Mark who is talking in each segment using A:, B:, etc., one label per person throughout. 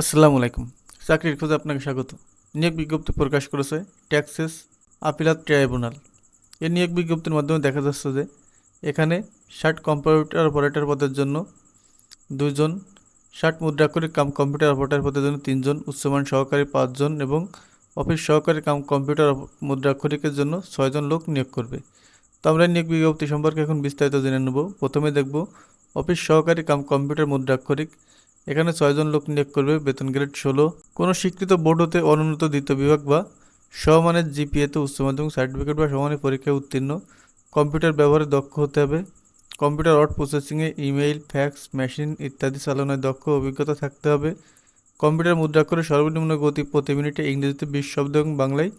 A: আসসালামু আলাইকুম। চাকরির খোঁজে আপনাকে স্বাগত। নিয়োগ বিজ্ঞপ্তি প্রকাশ করেছে ট্যাক্সেস আপিলাত ট্রাইব্যুনাল। এই নিয়োগ বিজ্ঞপ্তির মাধ্যমে দেখা যাচ্ছে যে এখানে ষাট কম্পিউটার অপারেটর পদের জন্য দুইজন, ষাট মুদ্রাক্ষরিক কাম কম্পিউটার অপারেটর পদের জন্য তিনজন, উচ্চমান সহকারী পাঁচজন এবং অফিস সহকারী কাম কম্পিউটার মুদ্রাক্ষরিকের জন্য ছয়জন লোক নিয়োগ করবে। তো আমরা নিয়োগ বিজ্ঞপ্তি সম্পর্কে এখন বিস্তারিত জেনে নেব। প্রথমে দেখব অফিস সহকারী কাম কম্পিউটার মুদ্রাক্ষরিক এখানে ছয়জন লোক নিয়োগ করবে, বেতন গ্রেড ষোলো। কোনো স্বীকৃত বোর্ড হতে অনুন্নত দ্বিতীয় বিভাগ বা সমানের জিপিএতে উচ্চ মাধ্যমিক সার্টিফিকেট বা সমানের পরীক্ষায় উত্তীর্ণ। কম্পিউটার ব্যবহারে দক্ষ হতে হবে। কম্পিউটার ওয়ার্ড প্রসেসিংয়ে ইমেইল, ফ্যাক্স, মেশিন ইত্যাদি চালানোয় দক্ষ অভিজ্ঞতা থাকতে হবে। কম্পিউটার মুদ্রাক্ষরে সর্বনিম্ন গতি প্রতি মিনিটে ইংরেজিতে বিশ শব্দ এবং বাংলায়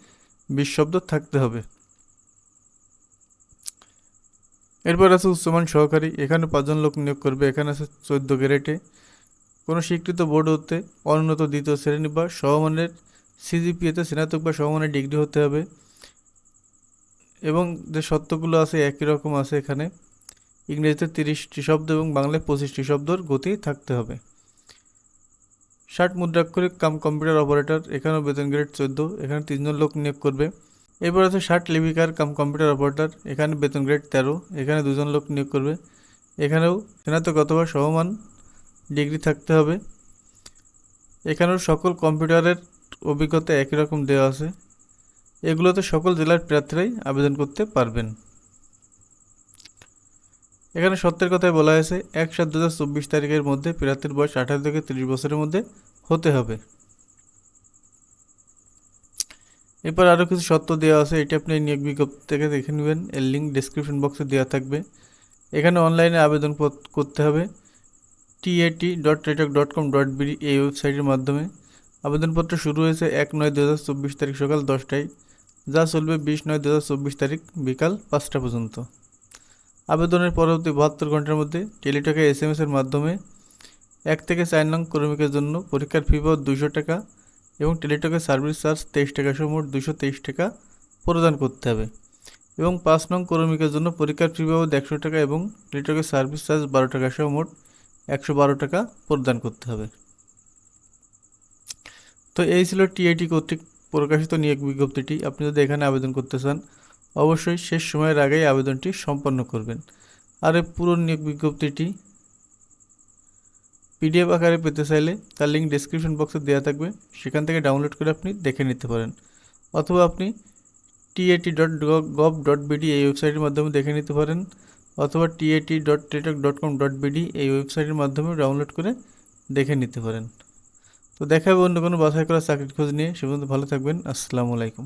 A: বিশ শব্দ থাকতে হবে। এরপর আছে উচ্চমান সহকারী। এখানে পাঁচজন লোক নিয়োগ করবে। এখানে আছে চোদ্দ গ্রেডে। কোনো স্বীকৃত বোর্ড হতে অনুন্নত দ্বিতীয় শ্রেণি বা সমমানের সিজিপিএতে স্নাতক বা সমমানের ডিগ্রি হতে হবে। এবং যে শর্তগুলো আছে, একই রকম আছে এখানে। ইংরেজিতে তিরিশটি শব্দ এবং বাংলায় পঁচিশটি শব্দর গতি থাকতে হবে। ষাট মুদ্রাক্ষরিক কাম কম্পিউটার অপারেটর এখানেও বেতন গ্রেড চোদ্দ, এখানে তিনজন লোক নিয়োগ করবে। এরপর আছে ষাট লিপিকার কাম কম্পিউটার অপারেটর, এখানে বেতন গ্রেড তেরো, এখানে দুজন লোক নিয়োগ করবে। এখানেও স্নাতক অথবা সমমান ডিগ্রি থাকতে হবে। এখানেও সকল কম্পিউটারের অভিজ্ঞতা একই রকম দেওয়া আছে। এগুলোতে সকল জেলার প্রার্থীরাই আবেদন করতে পারবেন। এখানে সত্যের কথায় বলা হয়েছে, এক সাত দু তারিখের মধ্যে প্রার্থীর বয়স আঠারো থেকে তিরিশ বছরের মধ্যে হতে হবে। এরপর আরও কিছু শর্ত দেওয়া আছে, এটি আপনি নিয়োগ বিজ্ঞপ্তি থেকে দেখে নেবেন। এর লিঙ্ক ডিসক্রিপশন বক্সে দেওয়া থাকবে। এখানে অনলাইনে আবেদন করতে হবে। TAT dot teletalk dot com dot BD এই ওয়েবসাইটের মাধ্যমে আবেদনপত্র শুরু হয়েছে এক নয় দু হাজার চব্বিশ তারিখ সকাল দশটায়, যা চলবে বিশ নয় দু হাজার চব্বিশ তারিখ বিকাল পাঁচটা পর্যন্ত। আবেদনের পরবর্তী বাহাত্তর ঘণ্টার মধ্যে টেলিটকে এস এম এসের মাধ্যমে এক থেকে চার নং কর্মীকের জন্য পরীক্ষার ফি পাওয়া দুশো টাকা এবং টেলিটকের সার্ভিস চার্জ তেইশ টাকা সহ মোট দুশো তেইশ টাকা প্রদান করতে হবে এবং পাঁচ নং কর্মীকের জন্য পরীক্ষার ফি বাবদ একশো টাকা এবং টেলিটকের সার্ভিস চার্জ বারো টাকা সহ মোট একশো বারো টাকা প্রদান করতে হবে। তো এই ছিল টিআইটি কর্তৃক প্রকাশিত নিয়োগ বিজ্ঞপ্তিটি। আপনি যদি এখানে আবেদন করতে চান, অবশ্যই শেষ সময়ের আগেই আবেদনটি সম্পন্ন করবেন। আর এই পুরো নিয়োগ বিজ্ঞপ্তিটি পিডিএফ আকারে পেতে চাইলে তার লিঙ্ক ডেসক্রিপশন বক্সে দেওয়া থাকবে। সেখান থেকে ডাউনলোড করে আপনি দেখে নিতে পারেন। অথবা আপনি TAT dot gov dot BD এই ওয়েবসাইটের মাধ্যমে দেখে নিতে পারেন। অথবা TAT dot teletalk dot com dot BD এই ওয়েবসাইটের মাধ্যমে ডাউনলোড করে দেখে নিতে পারেন। তো দেখা অন্য কোনো বাছাই করা চাকরির খোঁজ নিয়ে। সে পর্যন্ত ভালো থাকবেন। আসসালামু আলাইকুম।